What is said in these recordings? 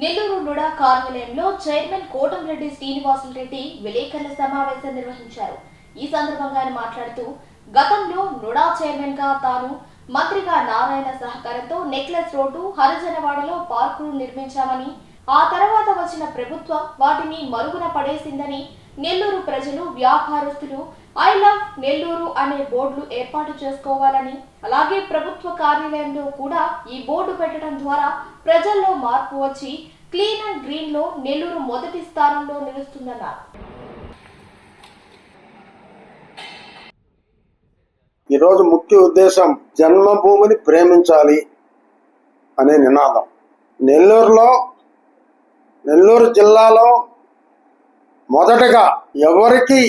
నెల్లూరు నుడా కార్యాలయంలో చైర్మన్ కోటంరెడ్డి శ్రీనివాసులరెడ్డి విలేకరుల సమావేశం నిర్వహించారు. ఈ సందర్భంగా ఆయన మాట్లాడుతూ గతంలో నుడా చైర్మన్గా తాను మంత్రిగా నారాయణ సహకారంతో నెక్లెస్ రోడ్డు హరిజనవాడలో పార్కులు నిర్మించామని ఆ తర్వాత వచ్చిన ప్రభుత్వం వాటిని మరుగున పడేసిందని నెల్లూరు ప్రజలు వ్యాపారస్తులు ఐ లవ్ నెల్లూరు అనే బోర్డులు ఏర్పాటు చేసుకోవాలని అలాగే ప్రభుత్వ కార్యాలయంలో కూడా ఈ బోర్డు పెట్టడం ద్వారా ప్రజల్లో మార్పు వచ్చి క్లీన్ అండ్ గ్రీన్లో నెల్లూరు మొదటి స్థానంలో నిలుస్తుందన్నారు. ఈరోజు ముఖ్య ఉద్దేశం జన్మభూమిని ప్రేమించాలి అనే నినాదం. నెల్లూరులో నెల్లూరు జిల్లాలో మొదటగా ఎవరికి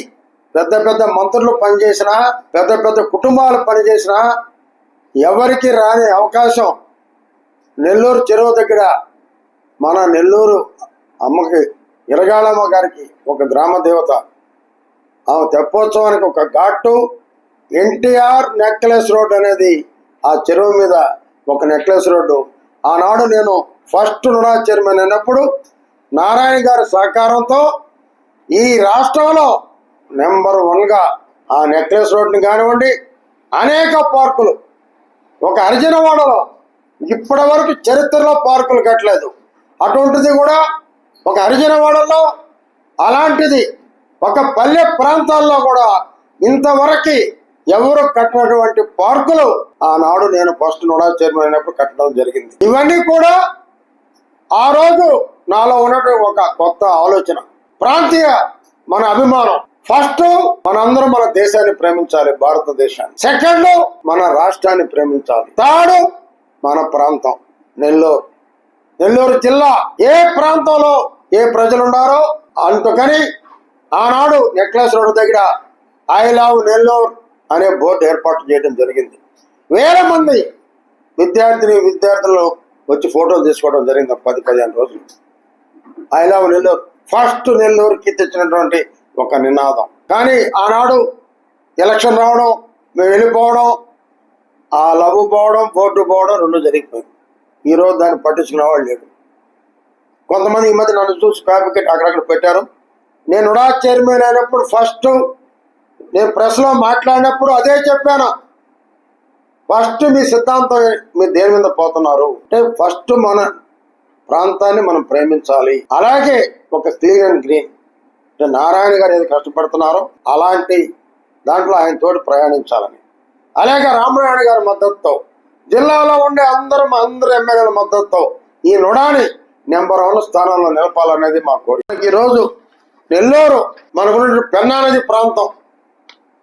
పెద్ద పెద్ద మంత్రులు పనిచేసినా పెద్ద పెద్ద కుటుంబాలు పనిచేసినా ఎవరికి రాని అవకాశం నెల్లూరు చెరువు దగ్గర మన నెల్లూరు అమ్మకి ఇరగాళమ్మ గారికి ఒక గ్రామ దేవత. ఆమె తెప్పోత్సవానికి ఒక ఘాటు ఎన్టీఆర్ నెక్లెస్ రోడ్ అనేది ఆ చెరువు మీద ఒక నెక్లెస్ రోడ్డు. ఆనాడు నేను ఫస్ట్ నుడా చైర్మన్ అయినప్పుడు నారాయణ గారి సహకారంతో ఈ రాష్ట్రంలో నెంబర్ వన్గా ఆ నెక్లెస్ రోడ్ని కానివ్వండి అనేక పార్కులు. ఒక అర్జునవాడలో ఇప్పటి వరకు చరిత్రలో పార్కులు కట్టలేదు. అటువంటిది కూడా ఒక అర్జునవాడలో అలాంటిది ఒక పల్లె ప్రాంతాల్లో కూడా ఇంతవరకు ఎవరు కట్టినటువంటి పార్కులు ఆనాడు నేను ఫస్ట్ నోడా చైర్మన్ అయినప్పుడు కట్టడం జరిగింది. ఇవన్నీ కూడా ఆ రోజు నాలో ఉన్నటువంటి ఒక కొత్త ఆలోచన. ప్రాంతీయ మన అభిమానం. ఫస్ట్ మనందరం మన దేశాన్ని ప్రేమించాలి భారతదేశాన్ని. సెకండ్ మన రాష్ట్రాన్ని ప్రేమించాలి. థర్డ్ మన ప్రాంతం నెల్లూరు. నెల్లూరు జిల్లా ఏ ప్రాంతంలో ఏ ప్రజలు ఉన్నారో అందుకని ఆనాడు నెక్లెస్ రోడ్డు దగ్గర ఐ లవ్ నెల్లూరు అనే బోర్డు ఏర్పాటు చేయడం జరిగింది. వేల మంది విద్యార్థిని విద్యార్థులు వచ్చి ఫోటోలు తీసుకోవడం జరిగింది పది పదిహేను రోజులు. I love Nellore. ఫస్ట్ నెల్లూరుకి తెచ్చినటువంటి ఒక నినాదం. కానీ ఆనాడు ఎలక్షన్ రావడం మేము వెళ్ళిపోవడం ఆ లవ్ పోవడం బోర్డు పోవడం రెండు జరిగిపోయింది. ఈరోజు దాన్ని పట్టించుకునే వాళ్ళు లేడు కొంతమంది ఈ మధ్య నన్ను చూసి కాపీ అక్కడక్కడ పెట్టారు. నేను ఉడా చైర్మన్ అయినప్పుడు ఫస్ట్ నేను ప్రెస్లో మాట్లాడినప్పుడు అదే చెప్పాను. ఫస్ట్ మీ సిద్ధాంతం మీరు దేని మీద పోతున్నారు? అంటే ఫస్ట్ మన ప్రాంతాన్ని మనం ప్రేమించాలి. అలాగే ఒక క్లీన్ అండ్ గ్రీన్. అంటే నారాయణ గారు ఏది కష్టపడుతున్నారో అలాంటి దాంట్లో ఆయన తోటి ప్రయాణించాలని. అలాగే రామనారాయణ గారి మద్దతుతో జిల్లాలో ఉండే అందరూ అందరు ఎమ్మెల్యేల మద్దతుతో ఈ నుడాని నెంబర్ వన్ స్థానంలో నిలపాలనేది మా కోరిక. ఈరోజు నెల్లూరు మనకున్న పెన్నా నది ప్రాంతం.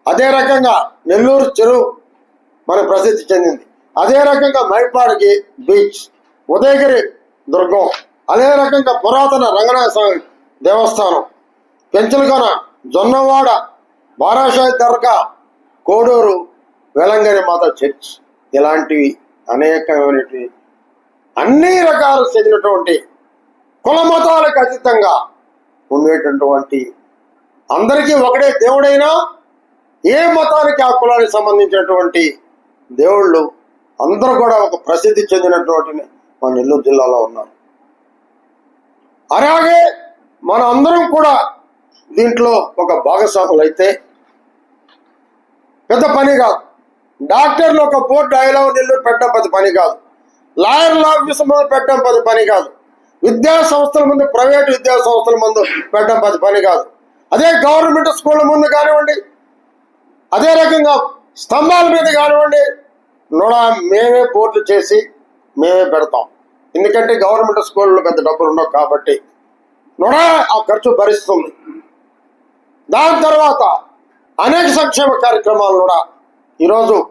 అదే రకంగా నెల్లూరు చెరువు మనకు ప్రసిద్ధి చెందింది. అదే రకంగా మైపాడికి బీచ్ ఉదయగిరి దుర్గం అదే రకంగా పురాతన రంగనాథ స్వామి దేవస్థానం. పెంచలకొన జొన్నవాడ బారాషాయి దర్గా కోడూరు వెలంగని మాత చర్చ్. ఇలాంటివి అనేకమైనటువంటి అన్ని రకాలు చెందినటువంటి కుల మతాలకు అతీతంగా ఉండేటటువంటి అందరికీ ఒకటే దేవుడైనా ఏ మతానికి ఆ కులానికి సంబంధించినటువంటి దేవుళ్ళు అందరూ కూడా ఒక ప్రసిద్ధి చెందినటువంటి మన నెల్లూరు జిల్లాలో ఉన్నారు. అలాగే మన అందరం కూడా దీంట్లో ఒక భాగస్వాములు అయితే పెద్ద పని కాదు. డాక్టర్లు ఒక బోర్డు ఐలో నిల్లు పెట్టడం పెద్ద పని కాదు. లాయర్ల ఆఫీస్ ముందు పెట్టడం పెద్ద పని కాదు. విద్యా సంస్థల ముందు ప్రైవేట్ విద్యా సంస్థల ముందు పెట్టడం పెద్ద పని కాదు. అదే గవర్నమెంట్ స్కూళ్ళ ముందు కానివ్వండి అదే రకంగా స్తంభాల మీద కానివ్వండి నూడ మేమే బోర్డులు చేసి మేమే పెడతాం. ఎందుకంటే గవర్నమెంట్ స్కూల్లో పెద్ద డబ్బులు ఉండవు కాబట్టి నూడ ఆ ఖర్చు భరిస్తుంది. దాని తర్వాత అనేక సంక్షేమ కార్యక్రమాలు కూడా ఈరోజు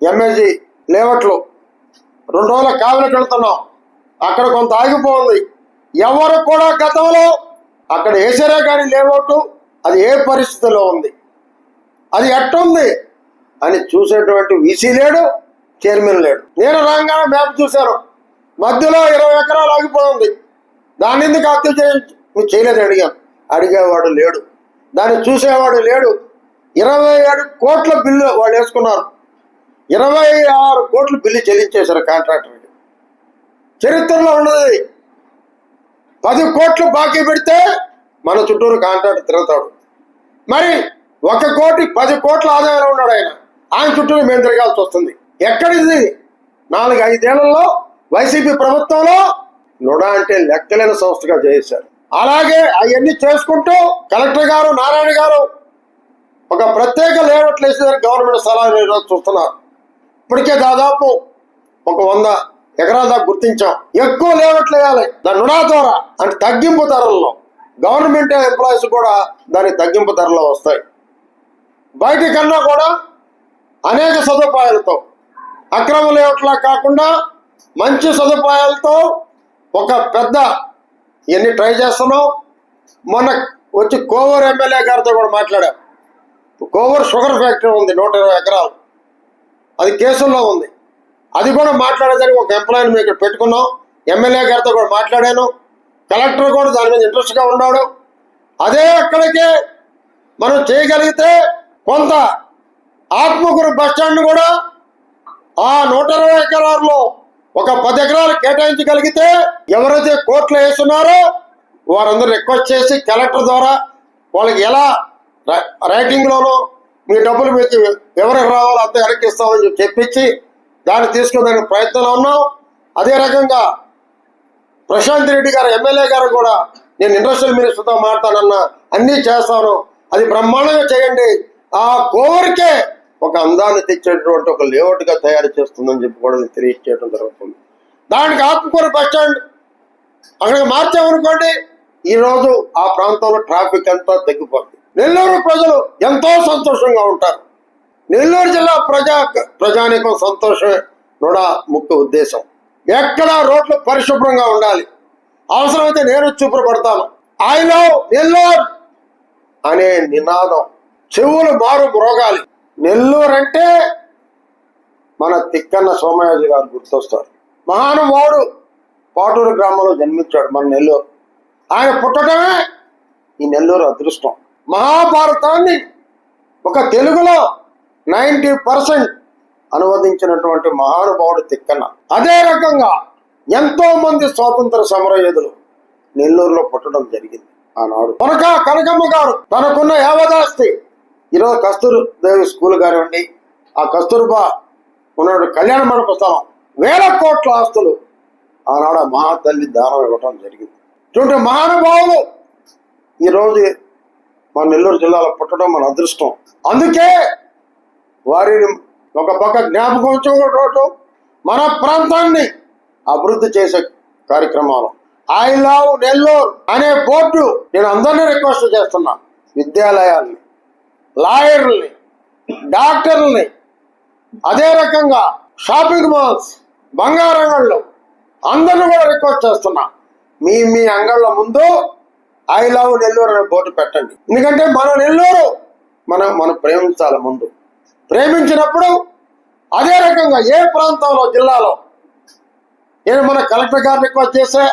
ఎంఏజీ లేవట్లు రెండు రోజుల కావలికి వెళ్తున్నాం అక్కడ కొంత ఆగిపోయింది ఎవరు కూడా గతంలో అక్కడ వేసారే కానీ లేవట్టు అది ఏ పరిస్థితిలో ఉంది? అది ఎట్టుంది? అని చూసేటువంటి వీసీ లేడు చైర్మన్ లేడు. నేను రాగానే మ్యాప్ చూశాను. మధ్యలో ఇరవై ఎకరాలు ఆగిపోయింది. దాన్ని ఎందుకు హత్య చేయ నువ్వు చేయలేదు అడిగాను. అడిగేవాడు లేడు. దాన్ని చూసేవాడు లేడు. ఇరవై ఏడు కోట్ల బిల్లు వాళ్ళు వేసుకున్నారు. ఇరవై ఆరు కోట్లు బిల్లు చెల్లించేశారు కాంట్రాక్టర్కి చరిత్రలో ఉన్నది. పది కోట్లు బాకీ పెడితే మన చుట్టూరు కాంట్రాక్ట్ తిరుగుతాడు. మరి ఒక కోటి పది కోట్ల ఆదాయంలో ఉన్నాడు ఆయన. ఆయన చుట్టూరు మేము తిరగాల్సి వస్తుంది. ఎక్కడిది? నాలుగు ఐదేళ్ళలో వైసీపీ ప్రభుత్వంలో నుడా అంటే లెక్కలేని సంస్థగా చేశారు. అలాగే అవన్నీ చేసుకుంటూ కలెక్టర్ గారు నారాయణ గారు ఒక ప్రత్యేక లేఅవుట్లు వేసేదానికి గవర్నమెంట్ సలహా ఈరోజు చూస్తున్నారు. ఇప్పటికే దాదాపు ఒక వంద ఎకరాల దాకా గుర్తించాం. ఎక్కువ లేఅవుట్లు వేయాలి. దాని రుణా ద్వారా అంటే తగ్గింపు ధరల్లో. గవర్నమెంట్ ఎంప్లాయీస్ కూడా దాని తగ్గింపు ధరలో వస్తాయి. బయట కన్నా కూడా అనేక సదుపాయాలతో అక్రమ లేఅవుట్లా కాకుండా మంచి సదుపాయాలతో ఒక పెద్ద ఇవన్నీ ట్రై చేస్తున్నాం మొన్న వచ్చి కోవూరు ఎమ్మెల్యే గారితో కూడా మాట్లాడాం. కోవూరు షుగర్ ఫ్యాక్టరీ ఉంది నూట ఇరవై ఎకరాలు. అది కేసుల్లో ఉంది. అది కూడా మాట్లాడేదానికి ఒక ఎంప్లాయీని మేము ఇక్కడ పెట్టుకున్నాం. ఎమ్మెల్యే గారితో కూడా మాట్లాడాను. కలెక్టర్ కూడా దాని మీద ఇంట్రెస్ట్గా ఉన్నాడు. అదే అక్కడికే మనం చేయగలిగితే కొంత ఆత్మకూరు బస్ స్టాండ్ కూడా ఆ నూట ఇరవై ఎకరాల్లో ఒక పది ఎకరాలు కేటాయించగలిగితే ఎవరైతే కోర్టులో వేస్తున్నారో వారందరూ రిక్వెస్ట్ చేసి కలెక్టర్ ద్వారా వాళ్ళకి ఎలా ర- రైటింగ్లోనో మీ డబ్బులు మీకు ఎవరికి రావాలో అంత వెనక్కి ఇస్తామని చెప్పించి దాన్ని తీసుకునే ప్రయత్నంలో ఉన్నాం. అదే రకంగా ప్రశాంత్ రెడ్డి గారు ఎమ్మెల్యే గారు కూడా నేను ఇండస్ట్రియల్ మినిస్టర్తో మాట్లాడన్నా అన్నీ చేస్తాను. అది బ్రహ్మాండంగా చేయండి. ఆ కోరికే ఒక అందాన్ని తెచ్చేటటువంటి ఒక లేఅవుట్గా తయారు చేస్తుందని చెప్పి కూడా తెలియచేయడం తెలియజేయడం జరుగుతుంది. దానికి ఆకుకూర బస్ స్టాండ్ అక్కడికి మార్చామనుకోండి ఈ రోజు ఆ ప్రాంతంలో ట్రాఫిక్ అంతా తగ్గిపోతుంది నెల్లూరు ప్రజలు ఎంతో సంతోషంగా ఉంటారు. నెల్లూరు జిల్లా ప్రజా ప్రజానికం సంతోషమే కూడా ముఖ్య ఉద్దేశం. ఎక్కడ రోడ్లు పరిశుభ్రంగా ఉండాలి. అవసరమైతే నేను చూపబడతాను ఐ లవ్ నెల్లూరు అనే నినాదం చెవులు మారు మ్రోగాలి నెల్లూరు అంటే మన తిక్కన్న సోమయాజు గారు గుర్తొస్తారు. మహానుభావుడు పాటూరు గ్రామంలో జన్మించాడు మన నెల్లూరు. ఆయన పుట్టడమే ఈ నెల్లూరు అదృష్టం. మహాభారతాన్ని ఒక తెలుగులో నైంటీ పర్సెంట్ అనువదించినటువంటి మహానుభావుడు తిక్కన్న. అదే రకంగా ఎంతో మంది స్వాతంత్ర సమరయోధులు నెల్లూరులో పుట్టడం జరిగింది ఆనాడు. కనుక కనకమ్మ గారు తనకున్న యావదాస్తి ఈరోజు కస్తూరు దేవి స్కూల్ కానివ్వండి ఆ కస్తూర్బా ఉన్న కళ్యాణ మండప స్థలం వేల కోట్ల ఆస్తులు ఆనాడు మహాతల్లి దానం ఇవ్వటం జరిగింది. ఇటువంటి మహానుభావులు ఈరోజు మన నెల్లూరు జిల్లాలో పుట్టడం మన అదృష్టం. అందుకే వారిని ఒక పక్క జ్ఞాపకం చూడటం మన ప్రాంతాన్ని అభివృద్ధి చేసే కార్యక్రమాలు. ఐ లవ్ నెల్లూరు అనే బోర్డు నేను అందరినీ రిక్వెస్ట్ చేస్తున్నా విద్యాలయాల్ని లాయర్లని డాక్టర్లని అదే రకంగా షాపింగ్ మాల్స్ బంగారు అంగళ్ళు అందరిని కూడా రిక్వెస్ట్ చేస్తున్నా. మీ మీ అంగళ్ళ ముందు ఐ లవ్ నెల్లూరు అనే బోర్డు పెట్టండి. ఎందుకంటే మన నెల్లూరు మనం మనం ప్రేమించాలి ముందు. ప్రేమించినప్పుడు అదే రకంగా ఏ ప్రాంతంలో జిల్లాలో నేను మన కలెక్టర్ గారు రిక్వెస్ట్ చేసే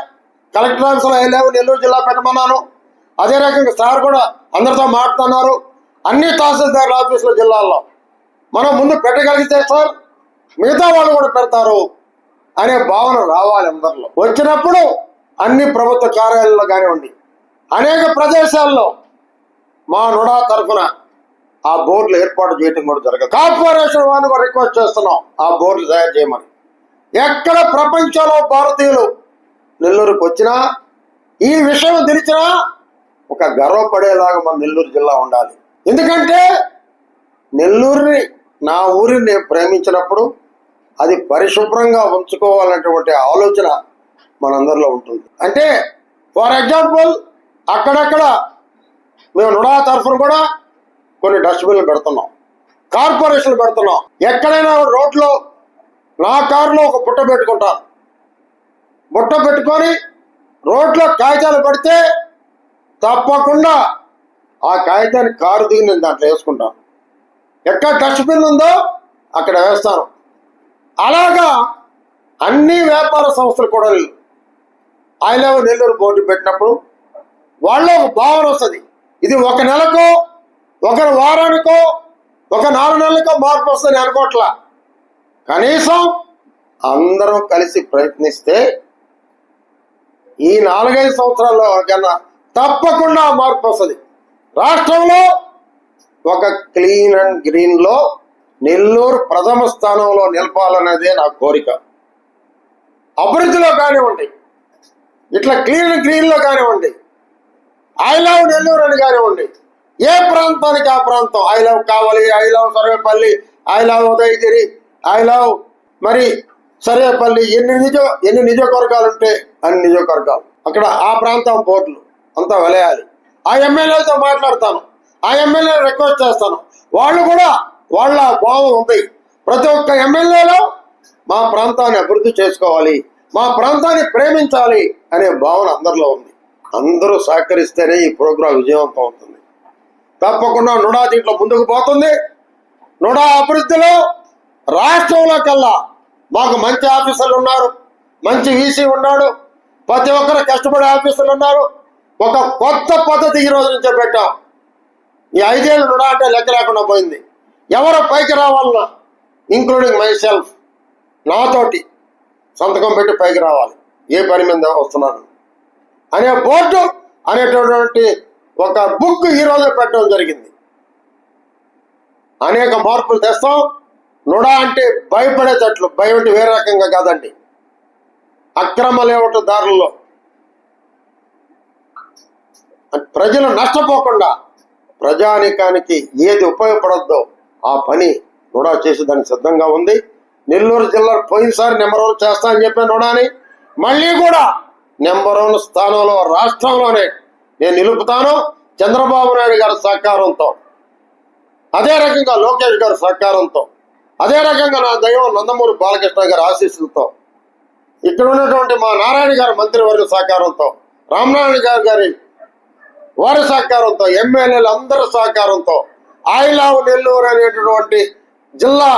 కలెక్టర్ ఆఫీస్లో ఐ లవ్ నెల్లూరు జిల్లా పెట్టమన్నాను. అదే రకంగా సార్ కూడా అందరితో మాట్లాడుతున్నారు. అన్ని తహసీల్దారుల ఆఫీసుల జిల్లాల్లో. మనం ముందు పెట్టగలిగితే సార్ మిగతా వాళ్ళు కూడా పెడతారు అనే భావన రావాలి అందరిలో. వచ్చినప్పుడు అన్ని ప్రభుత్వ కార్యాలయాల్లో కానివ్వండి అనేక ప్రదేశాల్లో మా నుడా తరఫున ఆ బోర్డులు ఏర్పాటు చేయడం కూడా జరగదు. కార్పొరేషన్ వారిని కూడా రిక్వెస్ట్ చేస్తున్నాం ఆ బోర్డులు తయారు చేయమని. ఎక్కడ ప్రపంచంలో భారతీయులు నెల్లూరుకు వచ్చినా ఈ విషయం తెలిసినా ఒక గర్వపడేలాగా మన నెల్లూరు జిల్లా ఉండాలి. ఎందుకంటే నెల్లూరుని నా ఊరిని నేను ప్రేమించినప్పుడు అది పరిశుభ్రంగా ఉంచుకోవాలనేటువంటి ఆలోచన మనందరిలో ఉంటుంది. అంటే ఫర్ ఎగ్జాంపుల్ అక్కడక్కడ మేము నుడా తరఫున కూడా కొన్ని డస్ట్బిన్లు పెడుతున్నాం కార్పొరేషన్లు పెడుతున్నాం ఎక్కడైనా రోడ్లో నా కారులో ఒక బుట్ట పెట్టుకుంటాను బుట్ట పెట్టుకొని రోడ్లో కాగితాలు పడితే తప్పకుండా ఆ కాగితాన్ని కారు దిగి నేను దాంట్లో వేసుకుంటాను ఎక్కడ డస్ట్బిన్ ఉందో అక్కడ వేస్తాను. అలాగా అన్ని వ్యాపార సంస్థలు కూడా ఐ లవ్ నెల్లూరు బోర్డు పెట్టినప్పుడు వాళ్ళ ఒక భావన వస్తుంది. ఇది ఒక నెలకో ఒక వారానికో ఒక నాలుగు నెలలకో మార్పు వస్తుంది అనుకోవట్లా కనీసం అందరం కలిసి ప్రయత్నిస్తే ఈ నాలుగైదు సంవత్సరాల్లో కన్నా తప్పకుండా మార్పు వస్తుంది. రాష్ట్రంలో ఒక క్లీన్ అండ్ గ్రీన్లో నెల్లూరు ప్రథమ స్థానంలో నిలపాలనేదే నా కోరిక. అభివృద్ధిలో కానివ్వండి ఇట్లా క్లీన్ అండ్ గ్రీన్లో కానివ్వండి ఐ లవ్ నెల్లూరు అని కానివ్వండి ఏ ప్రాంతానికి ఆ ప్రాంతం? I love Kavali I love Sarvepalli I love Udayagiri I love మరి సర్వేపల్లి ఎన్ని నిజ ఎన్ని నిజకవర్గాలు ఉంటే అన్ని నిజకవర్గాలు అక్కడ ఆ ప్రాంతం బోర్డులు అంతా వెలయాలి. ఆ ఎమ్మెల్యేలతో మాట్లాడతాను. ఆ ఎమ్మెల్యే రిక్వెస్ట్ చేస్తాను. వాళ్ళు కూడా వాళ్ళ భావం ఉంది. ప్రతి ఒక్క ఎమ్మెల్యేలో మా ప్రాంతాన్ని అభివృద్ధి చేసుకోవాలి. మా ప్రాంతాన్ని ప్రేమించాలి అనే భావన అందరిలో ఉంది. అందరూ సహకరిస్తేనే ఈ ప్రోగ్రాం విజయవంతం అవుతుంది. తప్పకుండా నుడా దీంట్లో ముందుకు పోతుంది. నుడా అభివృద్ధిలో రాష్ట్రంలో కల్లా మాకు మంచి ఆఫీసర్లు ఉన్నారు. మంచి ఈసీ ఉన్నాడు. ప్రతి ఒక్కరు కష్టపడే ఆఫీసర్లు ఉన్నారు. ఒక కొత్త పద్ధతి ఈ రోజు నుంచే పెట్టాం. ఈ ఐదేళ్ళు నుడా అంటే లెక్క లేకుండా పోయింది. ఎవరు పైకి రావాలన్నా ఇంక్లూడింగ్ మై సెల్ఫ్ నాతోటి సంతకం పెట్టి పైకి రావాలి. ఏ పని మీద వస్తున్నాను అనే బోర్డు అనేటటువంటి ఒక బుక్ ఈరోజు పెట్టడం జరిగింది. అనేక మార్పులు తెస్తాం. నుడా అంటే భయపడేటట్లు భయం అంటే వేరే రకంగా కాదండి. అక్రమ లేవట దారుల్లో ప్రజలు నష్టపోకుండా ప్రజానికానికి ఏది ఉపయోగపడద్దో ఆ పని నూడా చేసి దానికి సిద్ధంగా ఉంది. నెల్లూరు జిల్లా పోయినసారి నెంబర్ వన్ చేస్తా అని చెప్పాను నూడాని. మళ్ళీ కూడా నెంబర్ వన్ స్థానంలో రాష్ట్రంలోనే నేను నిలుపుతాను చంద్రబాబు నాయుడు గారి సహకారంతో. అదే రకంగా లోకేష్ గారి సహకారంతో. అదే రకంగా నా దైవం నందమూరి బాలకృష్ణ గారి ఆశీస్సులతో. ఇక్కడ ఉన్నటువంటి మా నారాయణ గారి మంత్రివర్గ సహకారంతో రామనారాయణ గారి గారి వారి సహకారంతో ఎమ్మెల్యేలు అందరి సహకారంతో ఐ లవ్ నెల్లూరు అనేటటువంటి జిల్లా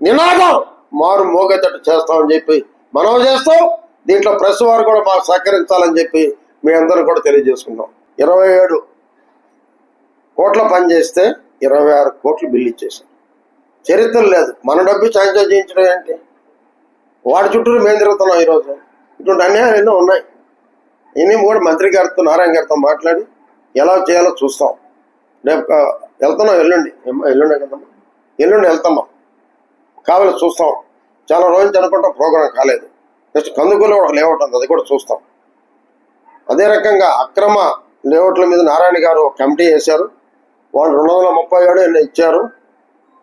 నినాదం మారు మోగేటట్టు చేస్తామని చెప్పి మనం చేస్తాం దీంట్లో ప్రెస్ వారు కూడా మాకు సహకరించాలని చెప్పి మీ అందరూ కూడా తెలియజేసుకున్నాం. ఇరవై ఏడు కోట్ల పని చేస్తే ఇరవై ఆరు కోట్లు బిల్లు ఇచ్చేసాం చరిత్ర లేదు. మన డబ్బు ఛాన్స్ చేయించడం ఏంటి? వాడి చుట్టూ మేము తిరుగుతున్నాం ఈరోజు. ఇటువంటి అన్యాయాలు ఎన్నో ఉన్నాయి. ఇన్ని కూడా మంత్రి గారితో నారాయణ గారితో మాట్లాడి ఎలా చేయాలో చూస్తాం. రేపు వెళ్తున్నాం ఎల్లుండి. ఎల్లుండే కదమ్మా? ఎల్లుండి వెళ్తామా? కావాలి చూస్తాం. చాలా రోజులు అనుకుంటా అనుకుంటాం ప్రోగ్రాం కాలేదు. నెక్స్ట్ కందుకూలో కూడా లేఅవుట్ ఉంది అది కూడా చూస్తాం. అదే రకంగా అక్రమ లేఅవుట్ల మీద నారాయణ గారు ఒక కమిటీ వేశారు. వాళ్ళు రెండు వందల ముప్పై ఏడు ఎన్నో ఇచ్చారు.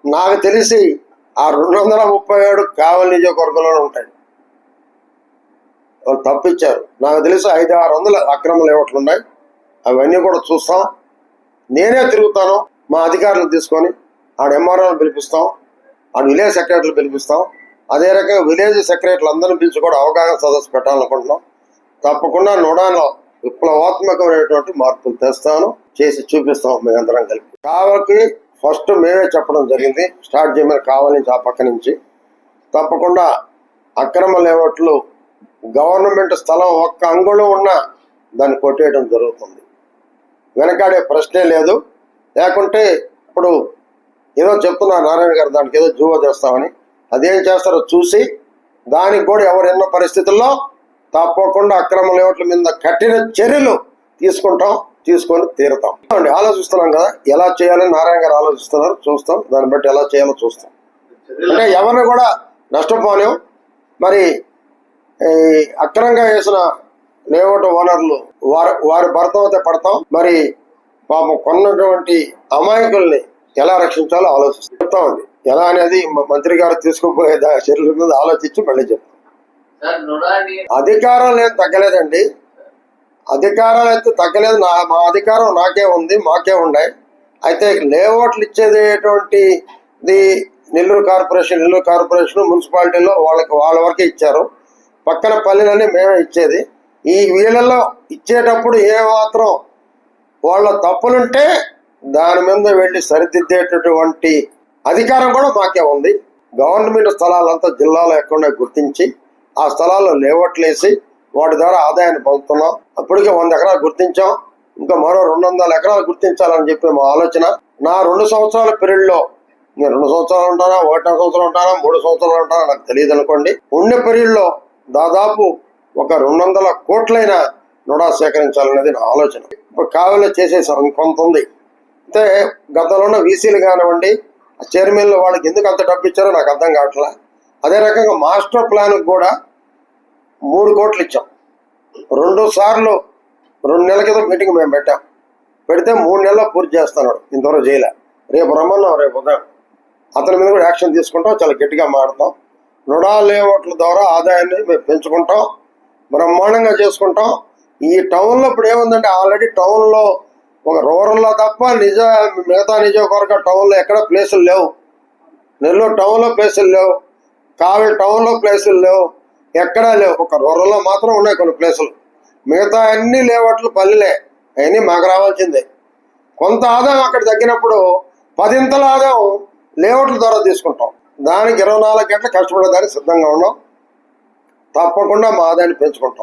నాకు తెలిసి ఆ రెండు వందల ముప్పై ఏడు కావలి నియోజకవర్గంలోనే ఉంటాయి. వాళ్ళు తప్పిచ్చారు నాకు తెలిసి ఐదు ఆరు వందల అక్రమ లేఅవుట్లు ఉన్నాయి. అవన్నీ కూడా చూస్తాం. నేనే తిరుగుతాను మా అధికారులు తీసుకొని ఆడ ఎంఆర్ఓలు పిలిపిస్తాం ఆడ విలేజ్ సెక్రటరీలు పిలిపిస్తాం. అదే రకంగా విలేజ్ సెక్రటరీలు అందరిని పిలిచి కూడా అవగాహన సదస్సు పెట్టాలనుకుంటున్నాం. తప్పకుండా నుడాలో విప్లవాత్మకమైనటువంటి మార్పులు తెస్తాను చేసి చూపిస్తాం మేమందరం కలిపి. కావకి ఫస్ట్ మేమే చెప్పడం జరిగింది స్టార్ట్ చేయమని కావాలి ఆ పక్క నుంచి. తప్పకుండా అక్రమ లేవట్లు గవర్నమెంట్ స్థలం ఒక్క అంగుళం ఉన్నా దాన్ని కొట్టేయడం జరుగుతుంది. వెనకాడే ప్రశ్నే లేదు. లేకుంటే ఇప్పుడు ఏదో చెప్తున్నారు నారాయణ గారు దానికి ఏదో జూవ చేస్తామని. అదేం చేస్తారో చూసి దానికి కూడా ఎవరెన్నో పరిస్థితుల్లో తప్పకుండా అక్రమ లేవట్ల మీద కఠిన చర్యలు తీసుకుంటాం తీసుకొని తీరుతాం. అండి ఆలోచిస్తున్నాం కదా ఎలా చేయాలని నారాయణ గారు ఆలోచిస్తున్నారు చూస్తాం. దాన్ని బట్టి ఎలా చేయాలో చూస్తాం. అంటే ఎవరిని కూడా నష్టపోలేం మరి ఈ అక్రమంగా వేసిన లేఅవుట్ ఓనర్లు. వారి వారి భర్తవతే పడతాం. మరి పాపం కొన్నటువంటి అమాయకుల్ని ఎలా రక్షించాలో ఆలోచిస్తాం. చెప్తామండి ఎలా అనేది మంత్రి గారు తీసుకుపోయే దా- చర్యల మీద ఆలోచించి మళ్ళీ చెప్తాం. అధికారాలు ఏం తగ్గలేదండి. అధికారాలు అయితే తగ్గలేదు. నా మా అధికారం నాకే ఉంది మాకే ఉన్నాయి. అయితే లేఅవుట్లు ఇచ్చేటటువంటి ఇది నెల్లూరు కార్పొరేషన్ నెల్లూరు కార్పొరేషన్ మున్సిపాలిటీలో వాళ్ళకి వాళ్ళ వరకే ఇచ్చారు. పక్కన పల్లెలన్నీ మేమే ఇచ్చేది. ఈ వీళ్ళలో ఇచ్చేటప్పుడు ఏ మాత్రం వాళ్ళ తప్పులుంటే దాని మీద వెళ్ళి సరిదిద్దేటటువంటి అధికారం కూడా మాకే ఉంది. గవర్నమెంట్ స్థలాలంతా జిల్లాలో ఎక్కడో గుర్తించి ఆ స్థలాల్లో లేవట్లేసి వాటి ద్వారా ఆదాయాన్ని పొందుతున్నాం. అప్పటికే వంద ఎకరాలు గుర్తించాం. ఇంకా మరో రెండు వందల ఎకరాలు గుర్తించాలని చెప్పి మా ఆలోచన. నా రెండు సంవత్సరాల పీరియడ్లో నేను రెండు సంవత్సరాలు ఉంటానా ఒకటో సంవత్సరాలు ఉంటానా మూడు సంవత్సరాలు ఉంటానా నాకు తెలియదు అనుకోండి ఉండే పీరియడ్లో దాదాపు ఒక రెండు వందల కోట్లైన నుడా సేకరించాలనేది నా ఆలోచన. ఇప్పుడు కావలి చేసేసాం ఇంకొంత ఉంది. అయితే గతంలో ఉన్న వీసీలు కానివ్వండి చైర్మన్లు వాళ్ళకి ఎందుకు అంత డబ్బు ఇచ్చారో నాకు అర్థం కావట్లే. అదే రకంగా మాస్టర్ ప్లాన్ కూడా మూడు కోట్లు ఇచ్చాం. రెండు సార్లు రెండు నెలల క్రితం మీటింగ్ మేము పెట్టాం. పెడితే మూడు నెలల్లో పూర్తి చేస్తున్నాడు ఇంతవరకు చేయలే. రేపు రమ్మన్నాం రేపు ఉదయం అతని మీద కూడా యాక్షన్ తీసుకుంటాం. చాలా గట్టిగా మాడతాం నుడా లేవట్ల ద్వారా ఆదాయాన్ని మేము పెంచుకుంటాం. బ్రహ్మాండంగా చేసుకుంటాం. ఈ టౌన్లో ఇప్పుడు ఏముందంటే ఆల్రెడీ టౌన్లో ఒక రూరల్లో తప్ప నిజ మిగతా నియోజకవర్గ టౌన్లో ఎక్కడ ప్లేసులు లేవు. నెల్లూరు టౌన్లో ప్లేసులు లేవు. కావలి టౌన్లో ప్లేసులు లేవు. ఎక్కడా లేవు. ఒక రూరల్లో మాత్రం ఉన్నాయి కొన్ని ప్లేసులు. మిగతా అన్ని లేవట్లు పల్లెలే. అవన్నీ మాకు రావాల్సిందే. కొంత ఆదాయం అక్కడ తగ్గినప్పుడు పదింతల ఆదాయం లేఅవుట్ల ద్వారా తీసుకుంటాం. దానికి ఇరవై నాలుగు గంటలు కష్టపడేదానికి సిద్ధంగా ఉన్నాం. తప్పకుండా మా ఆదాయాన్ని పెంచుకుంటాం.